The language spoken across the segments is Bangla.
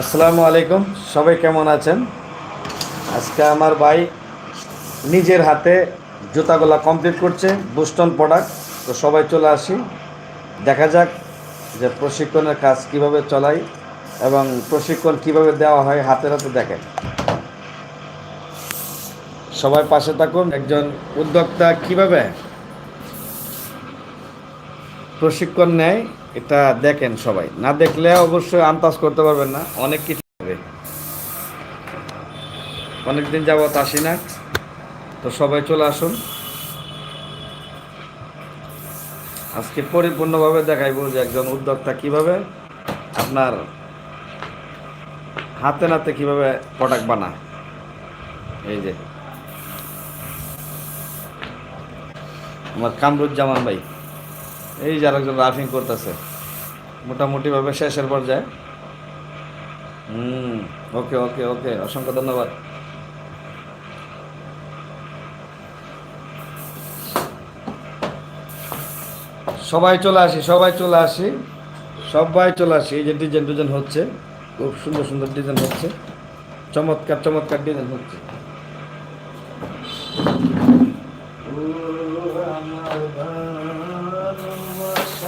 আসসালামু আলাইকুম, সবাই কেমন আছেন? আজকে আমার ভাই নিজের হাতে জুতাগুলা কমপ্লিট করছে বুস্টন প্রোডাক্ট তো সবাই চলে আসি। দেখা যাক যে প্রশিক্ষণের কাজ কীভাবে চলাই এবং প্রশিক্ষণ কীভাবে দেওয়া হয় হাতে হাতে দেখেন। সবাই পাশে থাকুন, একজন উদ্যোক্তা কীভাবে প্রশিক্ষণ নেয় এটা দেখেন সবাই। না দেখলে অবশ্যই আন্দাজ করতে পারবেন না, অনেক কিছু হবে। অনেকদিন যাবত আসি না, তো সবাই চলে আসুন। আজকে পরিপূর্ণভাবে দেখাইবো যে একজন উদ্যোক্তা কীভাবে আপনার হাতে নাতে কীভাবে প্রোডাক্ট বানায়। এই যে। আমার কামরুজ্জামান ভাই। এই যে আরেকজন রাফিং করতেছে। মোটামুটিভাবে শেষের পর্যায়ে। হুম, ওকে ওকে ওকে, অসংখ্য ধন্যবাদ। সবাই চলে আসি, সবাই চলে আসি, সবাই চলে আসি। এই যে ডিজাইন ডিজাইন হচ্ছে, খুব সুন্দর সুন্দর ডিজাইন হচ্ছে। চমৎকার চমৎকার ডিজাইন হচ্ছে। আমার।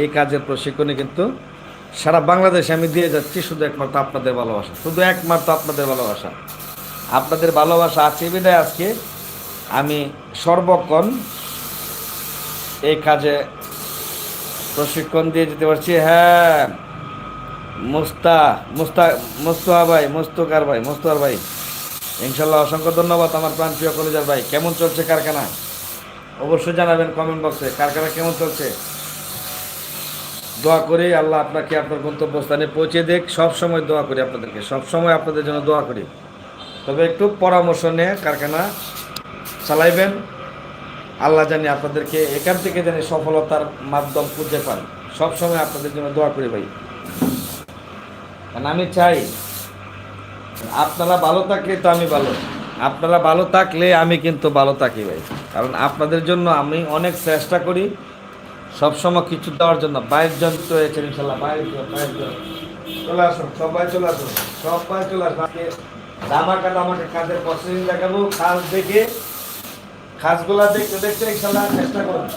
এই কাজের প্রশিক্ষণে কিন্তু সারা বাংলাদেশে আমি দিয়ে যাচ্ছি শুধু একমাত্র আপনাদের ভালোবাসা। শুধু একমাত্র আপনাদের ভালোবাসা। আপনাদের ভালোবাসা আছে বিদায় আজকে। আমি সর্বক্ষণ এই কাজে প্রশিক্ষণ দিয়ে যেতে পারছি। হ্যাঁ মুস্তা মুস্তা, মুস্তফা ভাই, মুস্তকার ভাই, মুস্তফার ভাই। ইনশাল্লাহ অসংখ্য ধন্যবাদ আমার প্রাণ প্রিয় কলেজার ভাই। কেমন চলছে কারখানা? অবশ্যই জানাবেন কমেন্ট বক্সে কারখানা কেমন চলছে? দোয়া করি, আল্লাহ আপনাকে আপনার গন্তব্যস্থানে পৌঁছে দেখ। সব সময় দোয়া করি আপনাদেরকে, সব সময় আপনাদের জন্য দোয়া করি। তবে একটু পরামর্শ নিয়ে কারখানা চালাইবেন। আল্লাহ জানি আপনাদেরকে এখান থেকে জানি সফলতার মাধ্যম খুঁজে পান। সব সময় আপনাদের জন্য দোয়া করি ভাই। কারণ আমি চাই, আপনারা ভালো থাকলে তো আমি ভালো। আপনারা ভালো থাকলে আমি কিন্তু ভালো থাকি ভাই। কারণ আপনাদের জন্য আমি অনেক চেষ্টা করি। সবসময় কিছু দেওয়ার জন্য। বাইশ জন তো হয়েছে ইনশাল্লাহ, বাইশ জন বাইশ জন। চলে আসুন, সবাই চলে আসুন, সবাই চলে আসুন। আজকে দামাকা দামাকা কাজের প্রসেসিং দেখাবো, কাজ দেখে, কাজগুলা দেখতে দেখতে ইনশাল্লাহ চেষ্টা করুন।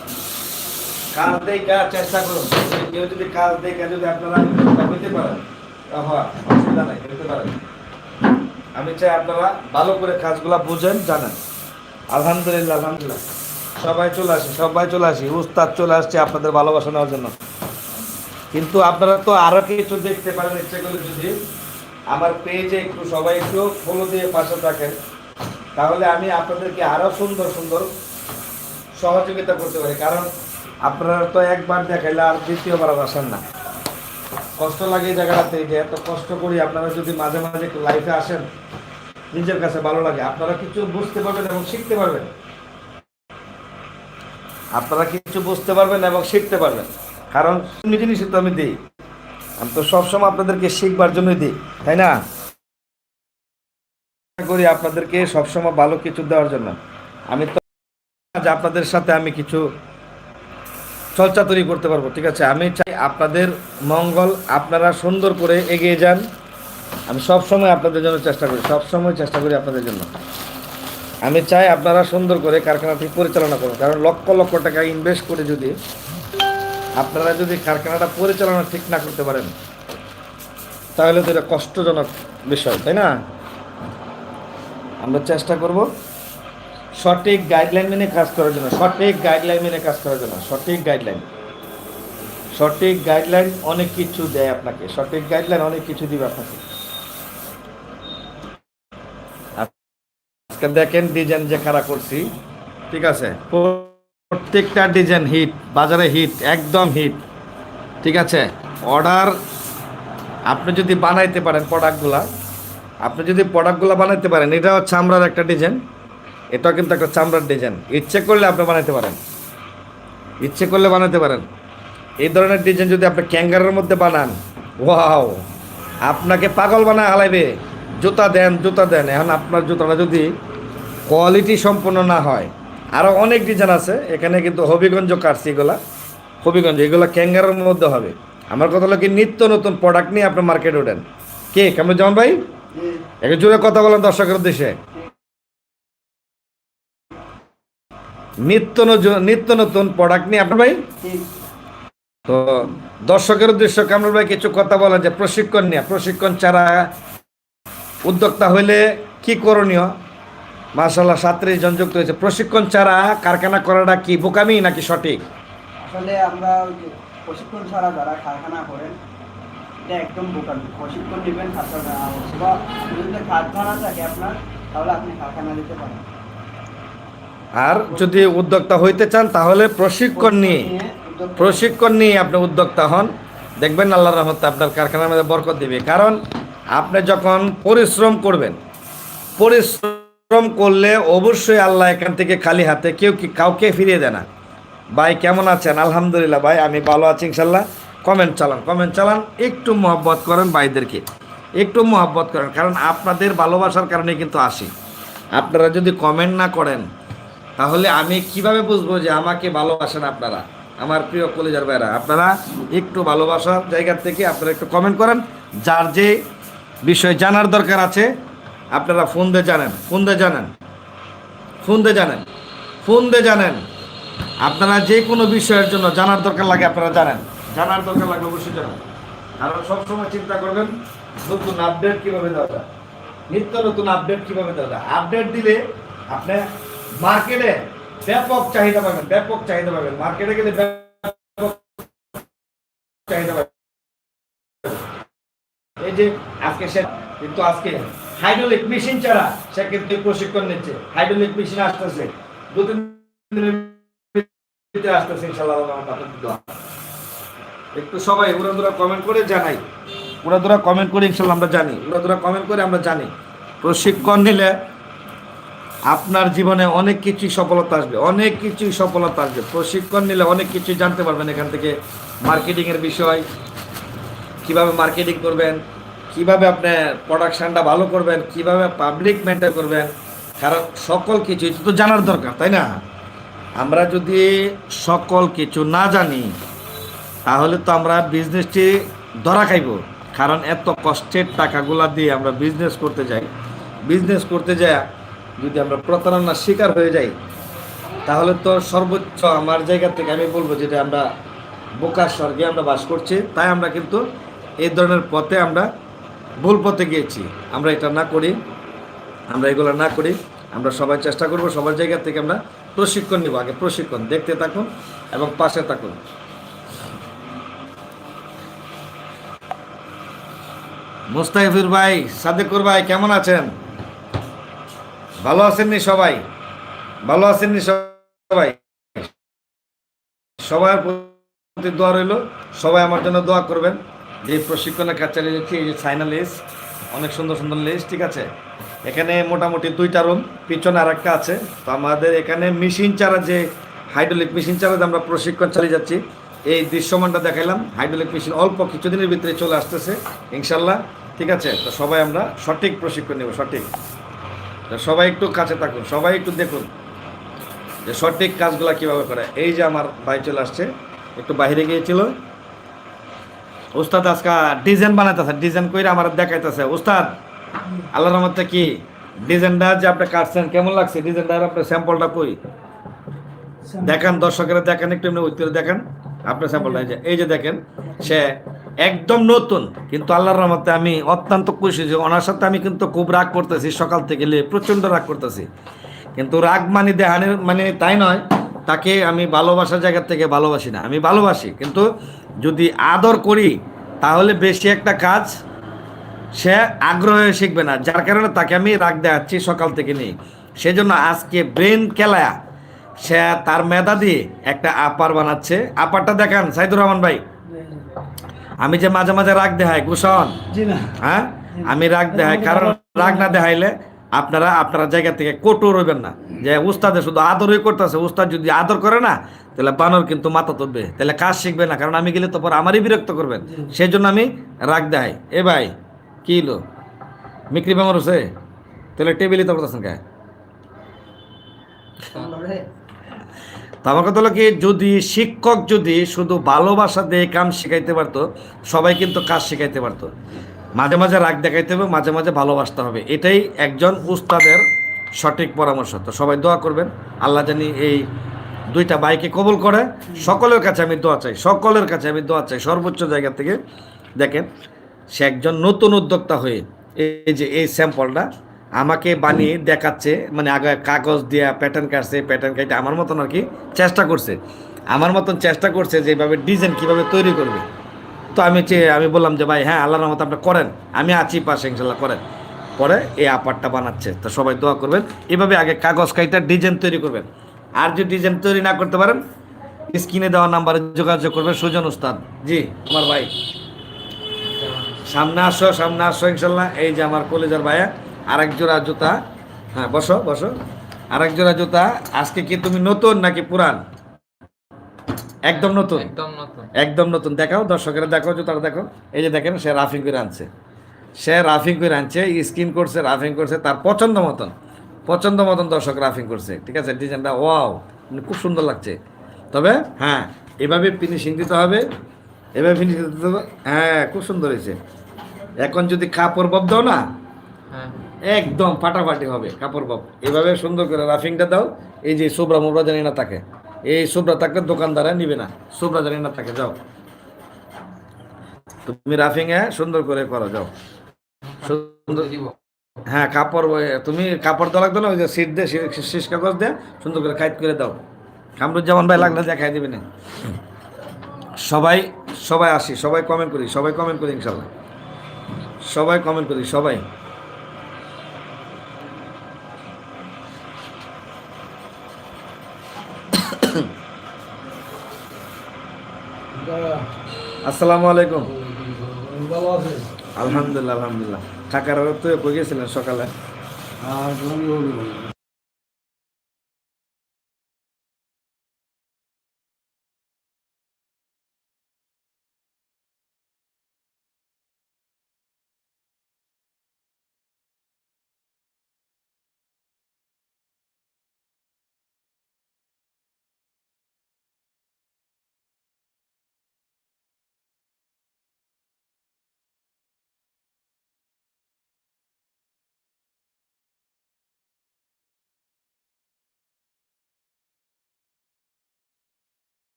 কাজ দেখা চেষ্টা করুন। কেউ যদি কাজ দেখে যদি আপনারা পেতে পারেন অসুবিধা নাই পেতে পারেন। আমি চাই আপনারা ভালো করে কাজগুলা বুঝেন, জানেন। আলহামদুলিল্লাহ আলহামদুলিল্লাহ। সবাই চলে আসি, সবাই চলে আসি, উস্তাদ চলে আসছে আপনাদের ভালোবাসা নেওয়ার জন্য। কিন্তু আপনারা তো আরও কিছু দেখতে পারেন, ইচ্ছে করলে যদি আমার পেজে একটু সবাই একটু ফলো দিয়ে পাশে থাকেন, তাহলে আমি আপনাদেরকে আরও সুন্দর সুন্দর সহযোগিতা করতে পারি। কারণ আপনারা তো একবার দেখাইলে আর দ্বিতীয়বার আসেন না। কষ্ট লাগে এই জায়গাটাতে যে এত কষ্ট করি আপনারা যদি মাঝে মাঝে লাইফে আসেন, নিজের কাছে ভালো লাগে। আপনারা কিছু বুঝতে পারবেন এবং শিখতে পারবেন। আপনারা কিছু বুঝতে পারবেন এবং শিখতে পারবেন। কারণ জিনিসই তো আমি দিই। আমি তো সবসময় আপনাদেরকে শিখবার জন্যই দিই, তাই না? করি আপনাদেরকে সবসময় ভালো কিছু দেওয়ার জন্য। আমি তো আপনাদের সাথে আমি কিছু চর্চা তৈরি করতে পারব, ঠিক আছে? আমি চাই আপনাদের মঙ্গল আপনারা সুন্দর করে এগিয়ে যান। আমি সবসময় আপনাদের জন্য চেষ্টা করি সব সময় চেষ্টা করি আপনাদের জন্য। আমি চাই আপনারা সুন্দর করে কারখানাটি পরিচালনা করুন। কারণ লক্ষ লক্ষ টাকা ইনভেস্ট করে যদি আপনারা যদি কারখানাটা পরিচালনা ঠিক না করতে পারেন, তাহলে তো এটা কষ্টজনক বিষয়, তাই না? আমরা চেষ্টা করব সঠিক গাইডলাইন মেনে কাজ করার জন্য, সঠিক গাইডলাইন মেনে কাজ করার জন্য, সঠিক গাইডলাইন সঠিক গাইডলাইন অনেক কিছু দেয় আপনাকে, সঠিক গাইডলাইন অনেক কিছু দিবে আপনাকে। আজকে দেখেন ডিজাইন যে খারাপ করছি। ঠিক আছে? প্রত্যেকটা ডিজাইন হিট, বাজারে হিট, একদম হিট। ঠিক আছে? অর্ডার আপনি যদি বানাইতে পারেন প্রোডাক্টগুলা, আপনি যদি প্রোডাক্টগুলো বানাতে পারেন, এটা হচ্ছে চামড়ার একটা ডিজাইন। এটাও কিন্তু একটা চামড়ার ডিজাইন। ইচ্ছে করলে আপনি বানাতে পারেন। ইচ্ছে করলে বানাতে পারেন। এই ধরনের ডিজাইন যদি আপনি ক্যাঙ্গারের মধ্যে বানান, ওয়াও! আপনাকে পাগল বানায় হালাইবে। জুতা দেন জুতা দেন। এখন আপনার জুতাটা যদি কোয়ালিটি সম্পন্ন না হয় আরও অনেক ডিজাইন আছে, এখানে কিন্তু হবিগঞ্জ কাটছি এগুলা, হবিগঞ্জ, এগুলো ক্যাঙ্গারের মধ্যে হবে। আমার কথা হলো কি, নিত্য নতুন প্রোডাক্ট নিয়ে আপনি মার্কেটে ওঠেন। কে? কেমন যেমন ভাই? একটু জোরে কথা বলেন দর্শকের উদ্দেশ্যে। নিত্য নিত্য নতুন প্রোডাক্ট নিয়ে আপনার ভাই? তো দর্শকের উদ্দেশ্য কামরুল ভাই, কিছু কথা বলেন যে প্রশিক্ষণ নিয়ে, প্রশিক্ষণ ছাড়া উদ্যোক্তা হইলে কি করণীয়? মার্শাল্লাহ জন যুক্ত হয়েছে। প্রশিক্ষণ ছাড়া কারখানা করাটা কি বোকামি নাকি সঠিক? আসলে আমরা প্রশিক্ষণ ছাড়া যারা কারখানা করেন এটা একদম বোকামি। প্রশিক্ষণ নেবেন কারখানা যদি কারখানা থাকে আপনার তাহলে আপনি কারখানা দিতে পারেন। আর যদি উদ্যোক্তা হইতে চান তাহলে প্রশিক্ষণ নিয়ে প্রশিক্ষণ নিয়ে আপনি উদ্যোক্তা হন। দেখবেন আল্লাহ রহমতে আপনার কারখানার মধ্যে বরকত দিবে। কারণ আপনি যখন পরিশ্রম করবেন, পরিশ্রম করলে অবশ্যই আল্লাহ এখান থেকে খালি হাতে কেউ কি কাউকে ফিরিয়ে দেয় না। ভাই, কেমন আছেন? আলহামদুলিল্লাহ, ভাই, আমি ভালো আছি ইনশাল্লাহ কমেন্ট চালান কমেন্ট চালান, একটু মহব্বত করেন ভাইদেরকে। একটু মহব্বত করেন, কারণ আপনাদের ভালোবাসার কারণে কিন্তু আসি। আপনারা যদি কমেন্ট না করেন, তাহলে আমি কীভাবে বুঝব যে আমাকে ভালোবাসেন আপনারা? আমার প্রিয় কলেজার ভাইরা, আপনারা একটু ভালোবাসার জায়গা থেকে আপনারা একটু কমেন্ট করেন। যার যে বিষয় জানার দরকার আছে। আপনারা ফোন দিয়ে জানেন ফোন দিয়ে জানেন ফোন দিয়ে জানেন ফোন দিয়ে জানেন। আপনারা যে কোনো বিষয়ের জন্য জানার দরকার লাগে আপনারা জানেন। জানার দরকার লাগলে অবশ্যই জানেন। কারণ সবসময় চিন্তা করবেন, নতুন আপডেট কীভাবে দেওয়া যায়? নিত্য নতুন আপডেট কীভাবে দেওয়া যায়? আপডেট দিলে আপনি মার্কেটে ব্যাপক চাহিদা পাবেন, ব্যাপক চাহিদা পাবেন। মার্কেটে গেলে ব্যাপক চাহিদা পাবেন। এই যে আজকে সে কিন্তু আজকে হাইড্রোলিক মেশিন ছাড়া সে কিন্তু প্রশিক্ষণ নিচ্ছে। হাইড্রোলিক মেশিন আসতেছে। দু তিন দিনের আসতেছে দোয়া। একটু সবাই উড়াদুরা কমেন্ট করে জানাই। উড়াদুরা কমেন্ট করে ইনশাল্লাহ আমরা জানি। উড়াদুরা কমেন্ট করে আমরা জানি। প্রশিক্ষণ নিলে আপনার জীবনে অনেক কিছুই সফলতা আসবে। অনেক কিছুই সফলতা আসবে। প্রশিক্ষণ নিলে অনেক কিছুই জানতে পারবেন এখান থেকে। মার্কেটিংয়ের বিষয় কীভাবে মার্কেটিং করবেন, কীভাবে আপনি প্রোডাকশনটা ভালো করবেন, কীভাবে পাবলিক মেনটেন করবেন, কারণ সকল কিছু এটা তো জানার দরকার, তাই না? আমরা যদি সকল কিছু না জানি, তাহলে তো আমরা বিজনেসটি ধরা খাইব। কারণ এত কষ্টের টাকাগুলা দিয়ে আমরা বিজনেস করতে যাই। বিজনেস করতে যাই, যদি আমরা প্রতারণার শিকার হয়ে যাই, তাহলে তো সর্বোচ্চ আমার জায়গা থেকে আমি বলব যেটা আমরা বোকার স্বর্গে আমরা বাস করছি, তাই আমরা কিন্তু এই ধরনের পথে আমরা ভুল পথে গিয়েছি। আমরা এটা না করি, আমরা এগুলো না করি। আমরা সবাই চেষ্টা করব, সবার জায়গা থেকে আমরা প্রশিক্ষণ নিব। আগে প্রশিক্ষণ, দেখতে থাকুন এবং পাশে থাকুন। মুস্তাফির ভাই, সাদেকুর ভাই, কেমন আছেন? ভালো আছেননি সবাই? ভালো আছেননি সবাই? সবার প্রতি দোয়া রইল, সবাই আমার জন্য দোয়া করবেন। যে প্রশিক্ষণের কাজ চালিয়ে যাচ্ছি এই যে সাইনা লেস অনেক সুন্দর সুন্দর লেস ঠিক আছে? এখানে মোটামুটি দুইটা রুম পিছনে আর একটা আছে। তো আমাদের এখানে মেশিন চারা যে হাইড্রোলিক মেশিন চারা আমরা প্রশিক্ষণ চালিয়ে যাচ্ছি, এই দৃশ্যমানটা দেখাইলাম। হাইড্রোলিক মেশিন অল্প কিছুদিনের ভিতরে চলে আসতেছে, ইনশাল্লাহ, ঠিক আছে? তো সবাই আমরা সঠিক প্রশিক্ষণ নেব, সঠিক। সবাই একটু কাছে থাকুন, সবাই একটু দেখুন যে সঠিক কাজগুলো কীভাবে করে। এই যে আমার ভাই চলে আসছে, একটু বাইরে গিয়েছিল। উস্তাদ আজকা ডিজাইন বানাইতেছে, ডিজাইন করে আমার দেখাইতেছে। উস্তাদ আল্লাহর রহমতে কি? ডিজাইনটা যে আপনি কাটছেন, কেমন লাগছে? ডিজাইনটার আপনার স্যাম্পলটা কই? দেখান, দর্শকেরা দেখেন, একটু এমনি উত্তরে দেখেন। আপনার স্যাম্পলটা এই যে এই যে দেখেন, সে একদম নতুন, কিন্তু আল্লাহর রহমতে আমি অত্যন্ত খুশি যে ওনার সাথে আমি কিন্তু খুব রাগ করতেছি, সকাল থেকে প্রচণ্ড রাগ করতেছি। কিন্তু রাগ মানে দেহানের মানে তাই নয়, তাকে আমি ভালোবাসার জায়গা থেকে ভালোবাসি না। আমি ভালোবাসি, কিন্তু যদি আদর করি তাহলে বেশি একটা কাজ সে আগ্রহে শিখবে না। যার কারণে তাকে আমি রাগ দেখাচ্ছি সকাল থেকে নিয়ে। সেজন্য আজকে ব্রেন খেলায়া সে তার মেধা দিয়ে একটা আপার বানাচ্ছে। আপারটা দেখান সাইদুর রহমান ভাই। আমি যে মাঝে মাঝে রাগ দেখাই কুশন। হ্যাঁ? আমি রাগ দেখাই কারণ রাগ না দেখাইলে আপনারা আপনারা জায়গা থেকে কঠোর হইবেন না। যে উস্তাদে শুধু আদরই করতেছে, উস্তাদ যদি আদর করে না, তাহলে বানর কিন্তু মাথা তুলবে। তাহলে কাজ শিখবে না, কারণ আমি গেলে তো পর আমারই বিরক্ত করবেন। সেই জন্য আমি রাগ দেয়। এ ভাই, কি হলো? মিক্রি বেমার হচ্ছে তাহলে টেবিলই তো করতেছেন কে? কথা হলো কি, যদি শিক্ষক যদি শুধু ভালোবাসা দিয়ে কাম শিখাইতে পারতো, সবাই কিন্তু কাজ শিখাইতে পারতো। মাঝে মাঝে রাগ দেখাইতে হবে, মাঝে মাঝে ভালোবাসতে হবে। এটাই একজন উস্তাদের সঠিক পরামর্শ। তো সবাই দোয়া করবেন। আল্লাহ জানি এই দুইটা বাইকে কবল করে। সকলের কাছে আমি দোয়া চাই। সকলের কাছে আমি দোয়া চাই। সর্বোচ্চ জায়গা থেকে দেখেন, সে একজন নতুন উদ্যোক্তা হয়ে এই যে এই স্যাম্পলটা আমাকে বানিয়ে দেখাচ্ছে মানে আগে কাগজ দিয়া প্যাটার্ন কাটছে প্যাটার্ন কাটে আমার মতন আর কি চেষ্টা করছে। আমার মতন চেষ্টা করছে যে এইভাবে ডিজাইন কীভাবে তৈরি করবে। তো আমি চেয়ে আমি বললাম যে, ভাই হ্যাঁ আল্লাহর রহমত আপনি করেন। আমি আছি পাশে, ইনশাল্লাহ করেন। পরে এই আপারটা বানাচ্ছে। তো সবাই দোয়া করবেন। এভাবে আগে কাগজ কাইটার ডিজাইন তৈরি করবেন। আর যদি ডিজাইন তৈরি না করতে পারেন স্ক্রিনে দেওয়া নাম্বারে যোগাযোগ করবেন সুজন উস্তাদ জি আমার ভাই। সামনে আসো সামনে আসো ইনশাল্লাহ। এই যে আমার কলেজের ভাইয়া আরেক জোড়া জুতা। হ্যাঁ বসো বসো। আরেক জোড়া জুতা। আজকে কি তুমি নতুন নাকি পুরান? একদম নতুন? একদম নতুন। একদম নতুন। দেখাও দর্শকেরা দেখো জুতাটা দেখো এই যে দেখেন সে রাফিং করে আনছে। সে রাফিং করে আনছে স্কিন করছে রাফিং করছে তার পছন্দ মতন পছন্দ মতন দর্শক রাফিং করছে ঠিক আছে? ডিজাইনটা ওয়াও মানে খুব সুন্দর লাগছে। তবে হ্যাঁ এভাবে ফিনিশিং দিতে হবে এভাবে ফিনিশিং দিতে হবে হ্যাঁ খুব সুন্দর হয়েছে। এখন যদি কাপড় বব দাও না হ্যাঁ। একদম ফাটাফাটি হবে কাপড় বব এভাবে সুন্দর করে রাফিংটা দাও এই যে শুভ্রা মুবরা জানি না থাকে এই শুভ্রা থাকলে দোকানদারা নিবে না শুভ্রা জানি না থাকে যাও। তুমি রাফিং এ সুন্দর করে করো যাও। সুন্দর হ্যাঁ কাপড় তুমি কাপড় দেওয়া লাগতো না ওই যে সিট দিয়ে শীষ কাগজ দিয়ে সুন্দর করে খাইট করে দাও। কামরুজ্জামান ভাই লাগলে দেখাই দিবে না। সবাই সবাই আসি সবাই কমেন্ট করি সবাই কমেন্ট করি ইনশাল্লাহ। সবাই কমেন্ট করি সবাই। আসসালামু আলাইকুম। ভালো আছে আলহামদুলিল্লাহ আলহামদুলিল্লাহ। থাকার তো গেছিলেন সকালে।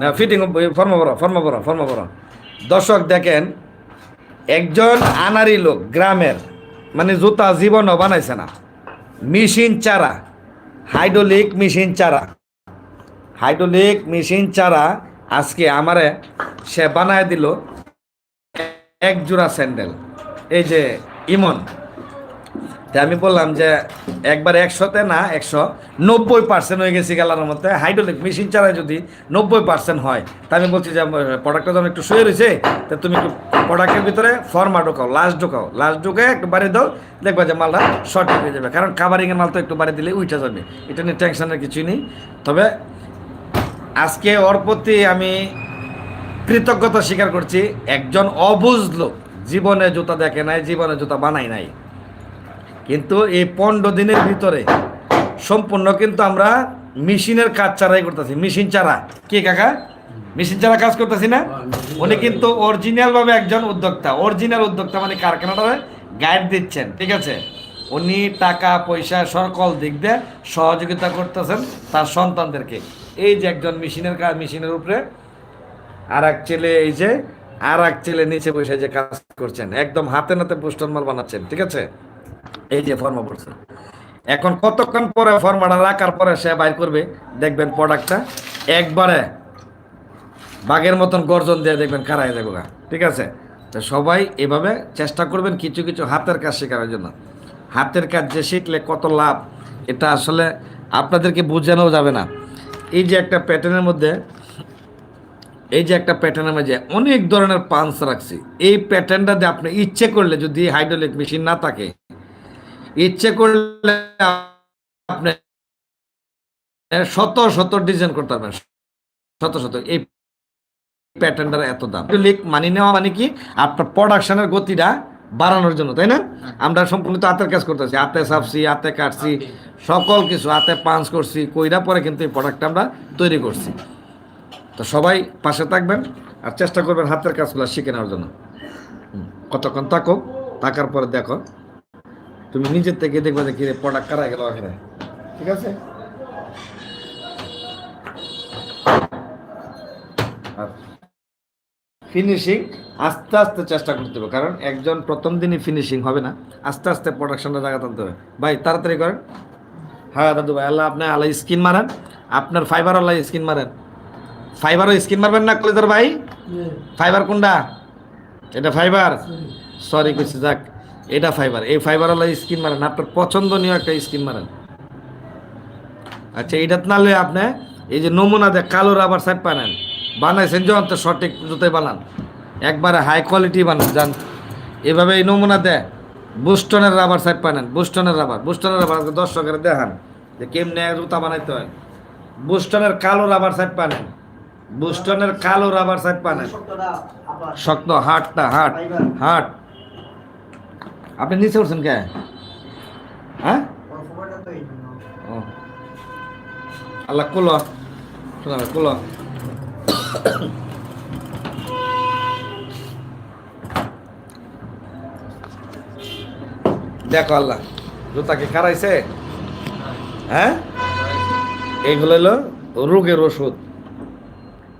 না ফিটিং ফর্ম বড় ফর্ম বড় ফর্ম বড় দর্শক দেখেন, একজন আনারি লোক গ্রামের মানে জুতা জীবনও বানাইছে না। মেশিন চারা, হাইড্রোলিক মেশিন চারা। হাইড্রোলিক মেশিন চারা আজকে আমারে, সে বানায় দিল এক জোড়া স্যান্ডেল। এই যে ইমন। তা আমি বললাম যে একবার একশোতে না, একশো, নব্বই পার্সেন্ট হয়ে গেছে গেলার মধ্যে। হাইড্রোলিক মেশিন চালায় যদি নব্বই পার্সেন্ট হয়, তা আমি বলছি যে প্রোডাক্টটা যখন একটু শুয়ে রয়েছে, তা তুমি একটু প্রোডাক্টের ভিতরে ফর্মা ঢোকাও লাস্ট ঢোকাও। লাস্ট ঢুকে একটু বাড়ি দাও, দেখবা যে মালটা সঠিক হয়ে যাবে। কারণ কাভারিংয়ের মাল তো একটু বাড়ি দিলে উঠে যাবে। এটা নিয়ে টেনশনের কিছুই নেই। তবে আজকে ওর প্রতি আমি কৃতজ্ঞতা স্বীকার করছি, একজন অবুঝ লোক, জীবনে জুতা দেখে নাই, জীবনে জুতা বানাই নাই। কিন্তু এই পনেরো দিনের ভিতরে সম্পূর্ণ কিন্তু আমরা মেশিনের কাজ চারাই করতেছি, মেশিন চারা কি কাকা? মেশিন চারা কাজ করতেছি না? উনি কিন্তু অরিজিনাল ভাবে একজন উদ্যোক্তা। অরিজিনাল উদ্যোক্তা মানে কারখানাটারে গাইড দিচ্ছেন, ঠিক আছে? উনি টাকা, পয়সা, সকল দিক দিয়ে সহযোগিতা করতেছেন তার সন্তানদেরকে। এই যে একজন মেশিনের কাজ মেশিনের উপরে আর এক ছেলে, এই যে আর এক ছেলে নিচে বসে যে কাজ করছেন, একদম হাতে নাতে পোস্টার মাল বানাচ্ছেন, ঠিক আছে? এই যে ফর্মা পড়ছে। এখন কতক্ষণ পরে ফর্মাটা রাখার পরে সে বাইর করবে? দেখবেন প্রোডাক্টটা একবারে বাঘের মতন গর্জন দিয়ে দেখবেন কারাই দেবো ঠিক আছে? তো সবাই এভাবে চেষ্টা করবেন কিছু কিছু হাতের কাজ শেখার জন্য। হাতের কাজ যে শিখলে কত লাভ, এটা আসলে আপনাদেরকে বোঝানো যাবে না। এই যে একটা প্যাটার্নের মধ্যে, এই যে একটা প্যাটার্নের মধ্যে অনেক ধরনের পাঞ্চ রাখছি। এই প্যাটার্নটা আপনি ইচ্ছে করলে যদি হাইড্রোলিক মেশিন না থাকে ইচ্ছে করলে আপনি শত শত ডিজাইন করতে পারবেন। শত শত। এই প্যাটার্নটার এত দাম। হাইড্রোলিক মানি নেওয়া মানে কি? আপনার প্রোডাকশনের গতিটা বাড়ানোর জন্য তাই না? আমরা সম্পূর্ণ তো হাতের কাজ করতেছি। হাতে সাপছি হাতে কাটছি সকল কিছু হাতে পাঞ্চ করছি কইরা পরে কিন্তু এই প্রোডাক্টটা আমরা তৈরি করছি। তো সবাই পাশে থাকবেন আর চেষ্টা করবেন হাতের কাজগুলো শিখে নেওয়ার জন্য। কতক্ষণ থাকো থাকার পরে দেখো। তুমি নিজের থেকে দেখবে যে কিরে প্রোডাক্ট কারা গেল এখানে। ঠিক আছে? ফিনিশিং আস্তে আস্তে চেষ্টা করতে হবে কারণ একজন প্রথম দিনই ফিনিশিং হবে না। আস্তে আস্তে প্রোডাকশনটা জায়গা টানতে হবে। ভাই তাড়াতাড়ি করেন। হ্যাঁ দাদু ভাই আল্লাহ আপনি আল্লাহ স্কিন মারেন। আপনার ফাইবার আল্লাহ স্কিন মারেন। ফাইবারও স্কিন মারবেন না কলেজের ভাই? ফাইবার কোনটা? এটা ফাইবার সরি কিছু যাক। এটা ফাইবার এই ফাইবার আল্লাহ স্কিন মারেন আপনার পছন্দনীয় একটা স্কিন মারেন। আচ্ছা এটা না লয়ে আপনি এই যে নমুনা দেখ কালো রাবার সাইড বানান। বানাইছেন যখন তো সঠিক জুতোই বানান। একবারে হাই কোয়ালিটি বানান জান। এভাবে এই নমুনা দেয় বুস্টনের রাবার সাইড বানান বুস্টনের রাবার বুস্টনের রাবার দর্শকের দেখান যে কেমনে জুতা বানাইতে হয়। বুস্টনের কালো রাবার সাইড বানান বুস্টনের কালো রাবার সাইড বানান। আবার শক্ত হাটটা হাট হাট। আপনি নিচে উঠছেন কে? হ্যাঁ? আল্লাহ, কুলো। শোনা দেখো আল্লাহ জুতাকে কারাইছে হ্যাঁ? এইগুলো হলো রোগের ওষুধ।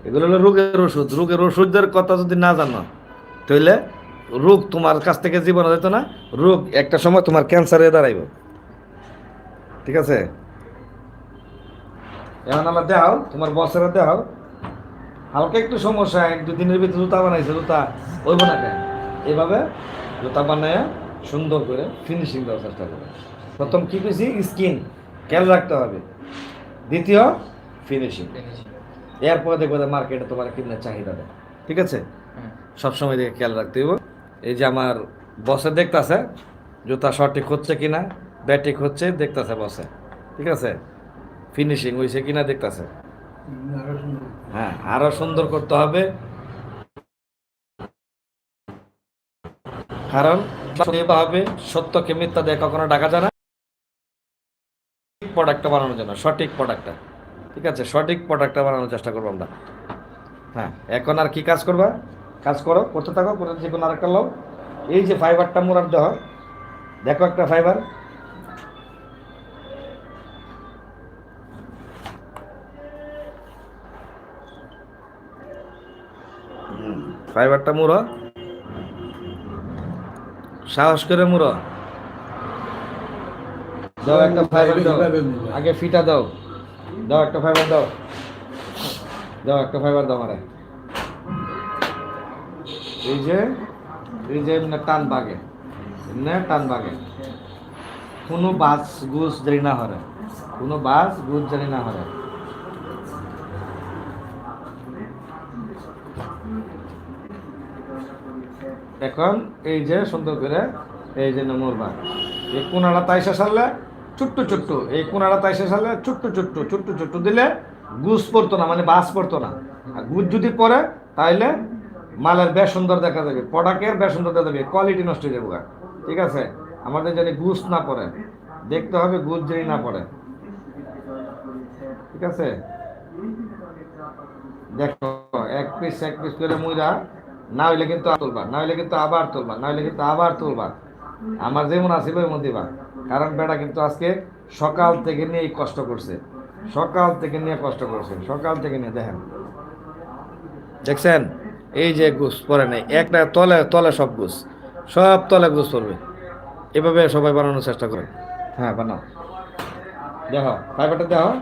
এগুলো হলো রোগের ওষুধ। রোগের ওষুধের কথা যদি না জানো, তাহলে রোগ তোমার কাছ থেকে জীবন যেত না রোগ একটা সময় তোমার ক্যান্সারে দাঁড়াইব। ঠিক আছে? এখন আমরা দেখাও তোমার বসেরা দেখাও। হালকা একটু সমস্যা এক দু দিনের ভিতরে জুতা বানাইছে জুতা ওইব না কেন? এভাবে জুতা বানায় সুন্দর করে ফিনিশিং দেওয়ার চেষ্টা করবে প্রথম কি পেয়েছি স্কিন খেয়াল রাখতে হবে। দ্বিতীয় ফিনিশিং এরপরে দেখব মার্কেটে তোমার কিনার চাহিদা দেয়। ঠিক আছে? সবসময় দেখে খেয়াল রাখতে হইব। এই যে আমার বসে দেখতাছে, জুতা সঠিক হচ্ছে কিনা ব্যাটিক হচ্ছে, দেখতাছে বসে। ঠিক আছে? ফিনিশিং হয়েছে কিনা দেখতাছে। হ্যাঁ আরও সুন্দর করতে হবে। কারণ হবে, সত্যকে মিথ্যা দিয়ে কখনো ডাকা যায় না। প্রোডাক্টটা বানানোর জন্য, সঠিক প্রোডাক্টটা ঠিক আছে? সঠিক প্রোডাক্টটা বানানোর চেষ্টা করব আমরা। হ্যাঁ এখন আর কি কাজ করবা? কাজ করো, করতে থাকো, করতে যে কোনো আরেকটা লও। এই যে ফাইবারটা মোড়ার দেহ, দেখো একটা ফাইবার ফাইবারটা মুড়ো। সাহস করে মুড়ো। দাও একটা ফাইবার দাও। আগে ফিটা দাও। দাও একটা ফাইবার দাও। দাও একটা ফাইবার দাও আরে এই যে এই যে এমনি টান বাগে। এমনি টান বাগে। কোনো বাস গুছ জানি না হরে। কোনো বাস গুছ জানি না হরে। এখন এই যে সুন্দর করে এই যে নমরবা এই কোনাটা তাইসা সারলে ছোট্ট ছোট্ট এই কোনাটা তাইসা সারলে ছোট্ট ছোট্ট ছোট্ট ছোট্ট দিলে গুছ পড়তো না মানে বাস পড়তো না। আর গুছ যদি পড়ে, তাইলে মালের বেশ সুন্দর দেখা যাবে প্রোডাক্টের বেশ সুন্দর দেখা যাবে কোয়ালিটি নষ্ট হয়ে যাবে ঠিক আছে? আমাদের জানি গুছ না পড়ে, দেখতে হবে গুছ যদি না পড়ে। ঠিক আছে? দেখো, এক পিস এক পিস করে মুইরা না হইলে কিন্তু তুলবা, না হইলে কিন্তু আবার তুলবা, না হইলে কিন্তু আবার তুলবা। আমার যেমন আসিল এমন দিবা কারণ বেটা কিন্তু আজকে সকাল থেকে নিয়ে কষ্ট করছে। সকাল থেকে নিয়ে কষ্ট করছে, সকাল থেকে নিয়ে, দেখেন। দেখছেন? এই যে গুছ পরে নাই। একটা তলে তলে সব গুছ সব তলে গুছ পড়বে। এভাবে সবাই বানানোর চেষ্টা করে। হ্যাঁ বানাও। দেখো ফাইবারটা দেখো।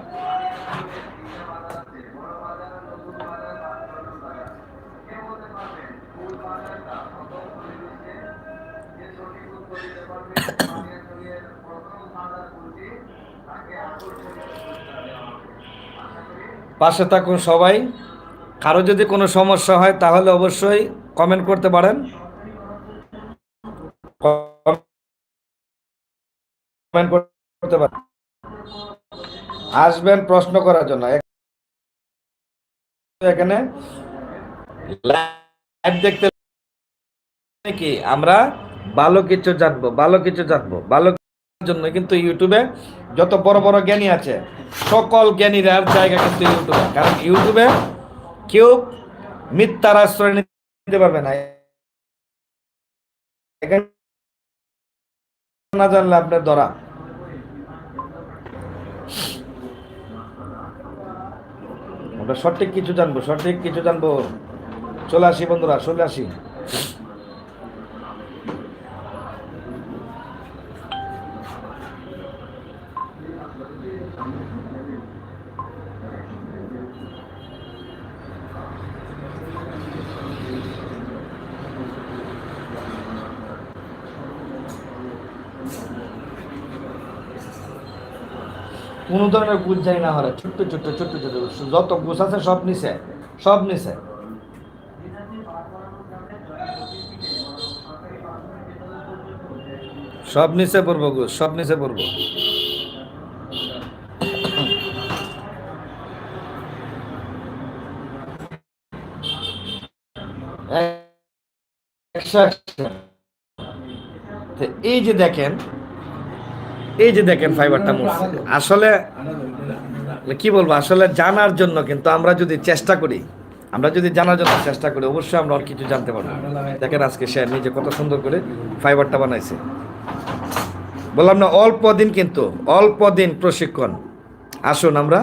পাশে থাকুন সবাই। কারও যদি কোনো সমস্যা হয়, তাহলে অবশ্যই কমেন্ট করতে পারেন। করতে পারেন। আসবেন প্রশ্ন করার জন্য। এখানে দেখতে কি? আমরা ভালো কিছু জানব, ভালো কিছু জানব। ভালো জন্য কিন্তু ইউটিউবে যত বড় বড় জ্ঞানী আছে, সকল জ্ঞানীরার জায়গা কিন্তু ইউটিউবে। কারণ ইউটিউবে কেউ মিথ্যার আশ্রয় নিতে পারবে না। না জানলে আপনার ধরা। সঠিক কিছু জানব, সঠিক কিছু জানব। চলে আসি বন্ধুরা, চলে আসি। কোনো ধরনের গুছ যাই না হরে। ছোট্ট ছোট্ট ছোট্ট ছোট্ট যত গুছ আছে সব নিছে সব নিছে। সব নিচে পড়ব গুছ, সব নিচে পড়ব এই যে দেখেন এই যে দেখেন ফাইবারটা মরছে আসলে, কি বলব, আসলে জানার জন্য কিন্তু আমরা যদি চেষ্টা করি, আমরা যদি জানার জন্য চেষ্টা করি, অবশ্যই আমরা আর কিছু জানতে পারব। দেখেন আজকে সে নিজে কত সুন্দর করে ফাইবারটা বানাইছে। বললাম না, অল্প দিন কিন্তু, অল্প দিন প্রশিক্ষণ। আসুন আমরা,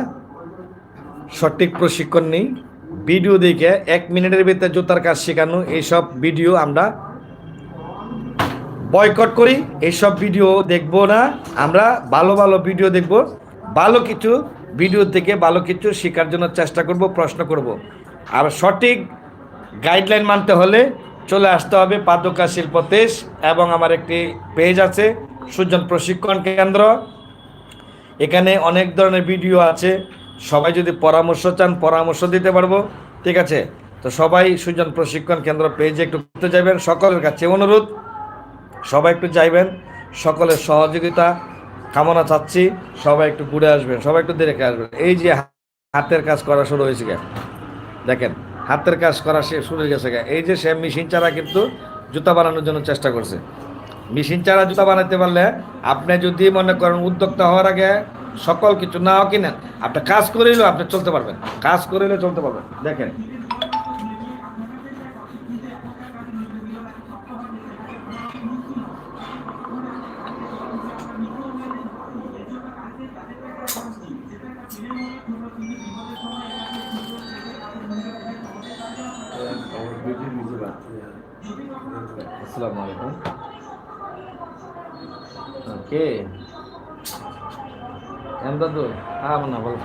সঠিক প্রশিক্ষণ নিই। ভিডিও দেখে এক মিনিটের ভিতরে জুতার কাজ শেখানো, এইসব ভিডিও আমরা বয়কট করি এইসব ভিডিও দেখব না। আমরা ভালো ভালো ভিডিও দেখব। ভালো কিছু ভিডিও থেকে ভালো কিছু শেখার জন্য চেষ্টা করব, প্রশ্ন করব। আর সঠিক গাইডলাইন মানতে হলে চলে আসতে হবে পাদকা শিল্পতেশ এবং আমার একটি পেজ আছে, সুজন প্রশিক্ষণ কেন্দ্র। এখানে অনেক ধরনের ভিডিও আছে। সবাই যদি পরামর্শ চান, পরামর্শ দিতে পারব। ঠিক আছে? তো সবাই সুজন প্রশিক্ষণ কেন্দ্র পেজে একটু ঘুরতে যাবেন। সকলের কাছে অনুরোধ সবাই একটু যাইবেন। সকলের সহযোগিতা কামনা চাচ্ছি। সবাই একটু ঘুরে আসবেন, সবাই একটু দেখে আসবেন। এই যে হাতের কাজ করা শুরু হয়েছে গে। দেখেন, হাতের কাজ করা সে শুরু হয়ে গেছে গে। এই যে সে মেশিন চারা কিন্তু জুতা বানানোর জন্য চেষ্টা করছে। মেশিন চারা, জুতা বানাতে পারলে আপনি যদি মনে করেন উদ্যোক্তা হওয়ার আগে সকল কিছু নাও কিনেন, আপনি কাজ করিলেও আপনি চলতে পারবেন। কাজ করিলে চলতে পারবেন। দেখেন আসসালামু আলাইকুম। ওকে এমদাদুল হ্যাঁ না বলো।